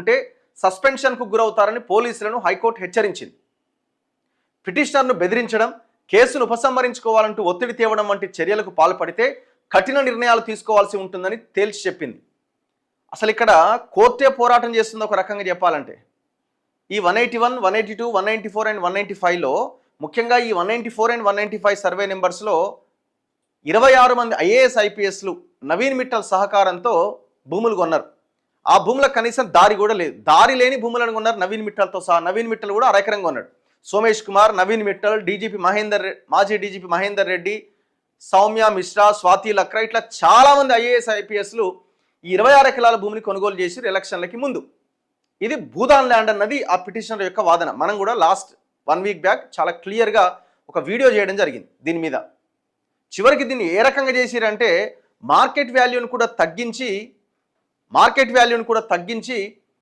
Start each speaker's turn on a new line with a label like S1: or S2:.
S1: ఉంటే సస్పెన్షన్కు గురవుతారని పోలీసులను హైకోర్టు హెచ్చరించింది. పిటిషనర్ను బెదిరించడం కేసును ఉపసంహరించుకోవాలంటూ ఒత్తిడి తేవడం వంటి చర్యలకు పాల్పడితే కఠిన నిర్ణయాలు తీసుకోవాల్సి ఉంటుందని తేల్చి చెప్పింది. అసలు ఇక్కడ కోర్టే పోరాటం చేస్తుంది ఒక రకంగా చెప్పాలంటే. ఈ one eighty one one eighty two one ninety four and one ninety ఫైవ్లో ముఖ్యంగా ఈ one ninety four and one ninety five survey నెంబర్స్లో ఇరవై ఆరు మంది ఐఏఎస్ ఐపీఎస్లు నవీన్ మిట్టల్ సహకారంతో భూములు కొన్నారు. ఆ భూములకు కనీసం దారి కూడా లేదు. దారి లేని భూములను కొన్నారు నవీన్ మిట్టల్తో సహా. నవీన్ మిట్టల్ కూడా అరెకరంగా ఉన్నాడు. సోమేష్ కుమార్ నవీన్ మిట్టల్ డీజీపీ మహేందర్ మాజీ డీజీపీ మహేందర్ రెడ్డి సౌమ్య మిశ్రా స్వాతి లక్రా ఇట్లా చాలామంది ఐఏఎస్ ఐపీఎస్లు ఈ ఇరవై ఆరు ఎకరాల భూమిని కొనుగోలు చేసి ఎలక్షన్లకి ముందు. ఇది భూదాన్ ల్యాండ్ అన్నది ఆ పిటిషనర్ యొక్క వాదన. మనం కూడా లాస్ట్ వన్ వీక్ బ్యాక్ చాలా క్లియర్గా ఒక వీడియో చేయడం జరిగింది దీని మీద. చివరికి దీన్ని ఏ రకంగా చేసిరంటే మార్కెట్ వాల్యూని కూడా తగ్గించి మార్కెట్ వాల్యూని కూడా తగ్గించి